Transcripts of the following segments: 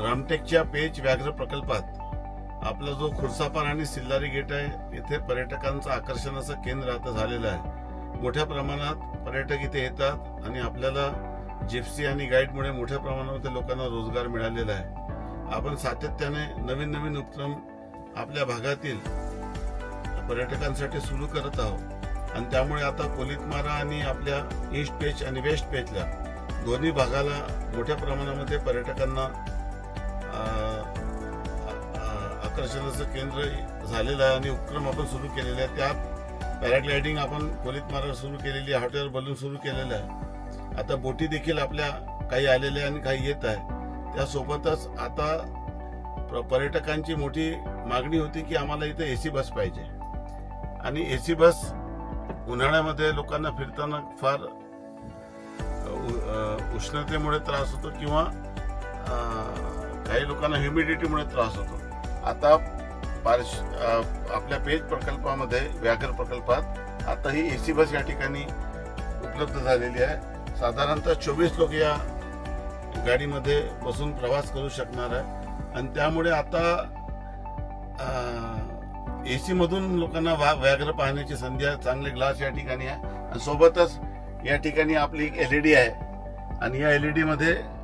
रामटेकच्या पेच व्याघ्र प्रकल्पात आपला जो खुर्सापार आणि सिल्लारी गेट आहे इथे पर्यटकांचं आकर्षणाचं केंद्र आता झालेलं आहे. मोठ्या प्रमाणात पर्यटक इथे येतात आणि आपल्याला जिप्सी आणि गाईडमुळे मोठ्या प्रमाणामध्ये लोकांना रोजगार मिळालेला आहे. आपण सातत्याने नवीन नवीन उपक्रम आपल्या भागातील पर्यटकांसाठी सुरू करत आहोत. आणि त्यामुळे आता कोलितमारा आणि आपल्या ईस्ट पेच आणि वेस्ट पेचला दोन्ही भागाला मोठ्या प्रमाणामध्ये पर्यटकांना आ- आकर्षणाचं केंद्र झालेलं आहे आणि उपक्रम आपण सुरू केलेले आहे त्यात पॅराग्लायडिंग आपण खोलीत मार्ग सुरू केलेली आहे हॉटेल बलून सुरू केलेलं आहे. आता बोटी देखील आपल्या काही आलेल्या आणि काही येत आहे त्यासोबतच आता पर्यटकांची मोठी मागणी होती की आम्हाला इथे सी बस पाहिजे. आणि ए सी बस उन्हाळ्यामध्ये लोकांना फिरताना फार उ- उष्णतेमुळे त्रास होतो किंवा काही लोकांना ह्युमिडिटीमुळे त्रास होतो. आता पारश आपल्या पेज प्रकल्पामध्ये व्याघ्र प्रकल्पात आता ही एसी बस या ठिकाणी उपलब्ध झालेली आहे. साधारणतः चोवीस लोक या गाडीमध्ये बसून प्रवास करू शकणार आहे. आणि त्यामुळे आता एसी मधून लोकांना वा व्याघ्र पाहण्याची संधी आहे. चांगले ग्लास या ठिकाणी आहे. आणि सोबतच या ठिकाणी आपली एक एलईडी आहे. आणि या एलईडी मध्ये डीमध्ये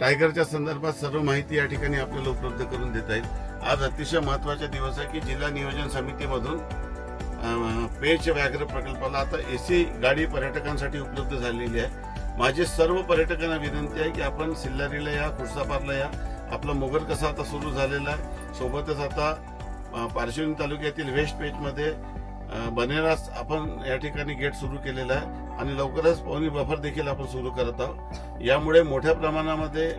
टायगरच्या संदर्भात सर्व माहिती या ठिकाणी आपल्याला उपलब्ध करून देता येईल. आज अतिशय महत्त्वाचा दिवस आहे की जिल्हा नियोजन समितीमधून पेच व्याघ्र प्रकल्पाला आता एसी गाडी पर्यटकांसाठी उपलब्ध झालेली आहे. माझी सर्व पर्यटकांना विनंती आहे की आपण सिल्लारीला या खुर्सापारला या. आपला मोगर कसा आता सुरू झालेला आहे. सोबतच आता पारशिवनी तालुक्यातील वेस्ट पेजमध्ये बनेरास आपण या ठिकाणी गेट सुरू केलेला आहे आणि लवकरच पवनी बफर देखील आपण सुरू करत आहोत. यामुळे मोठ्या प्रमाणामध्ये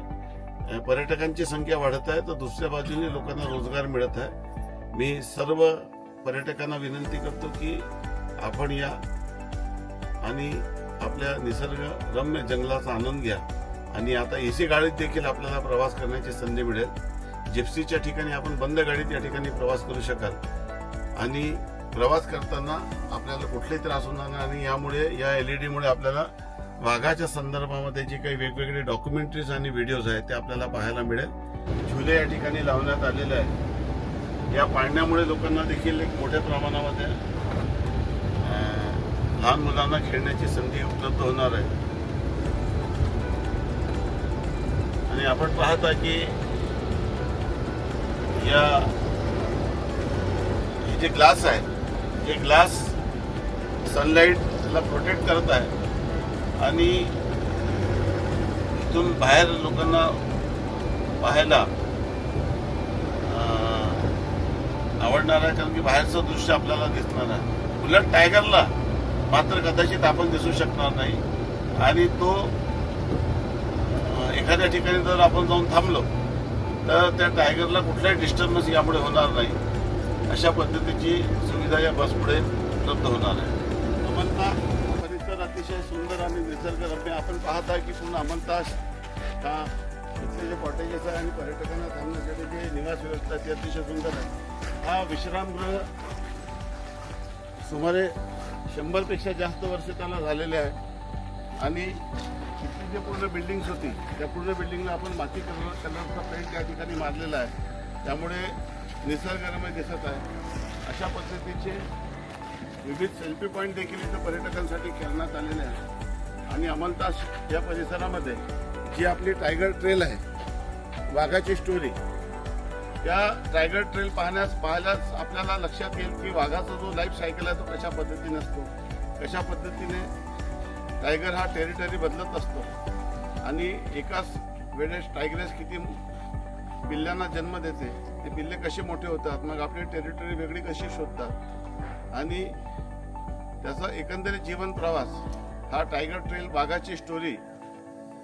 पर्यटकांची संख्या वाढत आहे तर दुसऱ्या बाजूने लोकांना रोजगार मिळत आहे. मी सर्व पर्यटकांना विनंती करतो की आपण या आणि आपल्या निसर्गरम्य जंगलाचा आनंद घ्या. आणि आता एसी गाडीत देखील आपल्याला प्रवास करण्याची संधी मिळेल. जिप्सीच्या ठिकाणी आपण बंद गाडीत या ठिकाणी प्रवास करू शकाल. आणि प्रवास करताना आपल्याला कुठलेही त्रास होणार नाही आणि यामुळे या एलईडीमुळे आपल्याला वाघाच्या संदर्भामध्ये जे काही वेगवेगळे डॉक्युमेंटरीज आणि व्हिडिओज आहेत ते आपल्याला पाहायला मिळेल. झुले या ठिकाणी लावण्यात आलेले आहे या पाळण्यामुळे लोकांना देखील एक मोठ्या प्रमाणामध्ये लहान मुलांना खेळण्याची संधी उपलब्ध होणार आहे. आणि आपण पाहता की या हे जे ग्लास आहेत हे ग्लास सनलाईटला प्रोटेक्ट करत आहे. आणि इथून बाहेर लोकांना पाहायला आवडणार आहे कारण की बाहेरचं दृश्य आपल्याला दिसणार आहे. उलट टायगरला मात्र कदाचित आपण दिसू शकणार नाही. आणि तो एखाद्या ठिकाणी जर आपण जाऊन थांबलो तर त्या टायगरला कुठलाही डिस्टर्बन्स यामुळे होणार नाही. अशा पद्धतीची सुविधा या बसमुळे उपलब्ध होणार आहे. अमलता परिसर अतिशय सुंदर आणि निसर्गरम्य. आपण पाहता की पूर्ण अमलतास हा इथले जे कॉटेजेस आहे आणि पर्यटकांना थांबण्यासाठी जे निवास व्यवस्था आहे ती अतिशय सुंदर आहे. हा विश्रामगृह सुमारे शंभरपेक्षा जास्त वर्ष त्याला झालेले आहे. आणि इथली जे पूर्ण बिल्डिंग्स होती त्या पूर्ण बिल्डिंगला आपण माती कलर कलरचा पेंट त्या ठिकाणी मारलेला आहे. त्यामुळे निसर्गरम्य दिसत आहे. अशा पद्धतीचे विविध सेल्फी पॉईंट देखील इथं पर्यटकांसाठी खेळण्यात आलेले आहे आणि अमलतास या परिसरामध्ये जी आपली टायगर ट्रेल आहे वाघाची स्टोरी त्या टायगर ट्रेल पाहण्यास पाहायलाच आपल्याला लक्षात येईल की वाघाचा जो लाईफ सायकल आहे तो कशा पद्धतीने असतो. कशा पद्धतीने टायगर हा टेरिटरी बदलत असतो. आणि एकाच वेळेस टायगरेस किती पिल्ल्यांना जन्म देते. ते पिल्ले कसे मोठे होतात मग आपली टेरिटरी वेगळी कशी शोधतात. आणि त्याचा एकंदरीत जीवन प्रवास हा टायगर ट्रेल वाघाची स्टोरी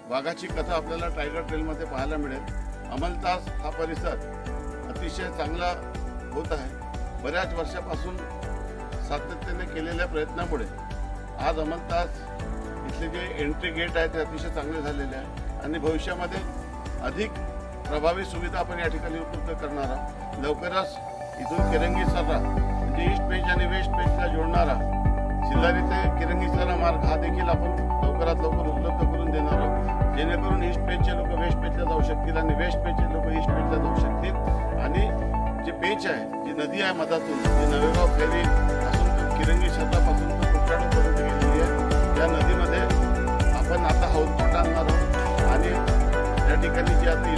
वाघाची कथा आपल्याला टायगर ट्रेलमध्ये पाहायला मिळेल. अमलतास हा परिसर अतिशय चांगला होत आहे. बऱ्याच वर्षापासून सातत्याने केलेल्या प्रयत्नामुळे आज अमलतास इथले जे एंट्री गेट आहे ते अतिशय चांगले झालेले आहे. आणि भविष्यामध्ये अधिक प्रभावी सुविधा आपण या ठिकाणी उपलब्ध करणार आहोत. लवकरच इथून किरंगी सर्रा म्हणजे ईस्ट पेज आणि वेस्ट पेजला जोडणारा शिल्लारी ते किरंगीचा मार्ग हा देखील आपण लवकरात लवकर उपलब्ध करून देणार आहोत. जेणेकरून ईस्ट पेजचे लोक वेस्ट पेजला जाऊ शकतील आणि वेस्ट पेजचे लोक ईस्ट पेजला जाऊ शकतील. आणि जे पेच आहे जी नदी आहे मधातून जी नवेगाव फेरी असून किरंगी शहरापासून तो गेलेली आहे. त्या नदीमध्ये आपण आता हाऊसबोट आणणार आहोत. आणि त्या ठिकाणी जे आता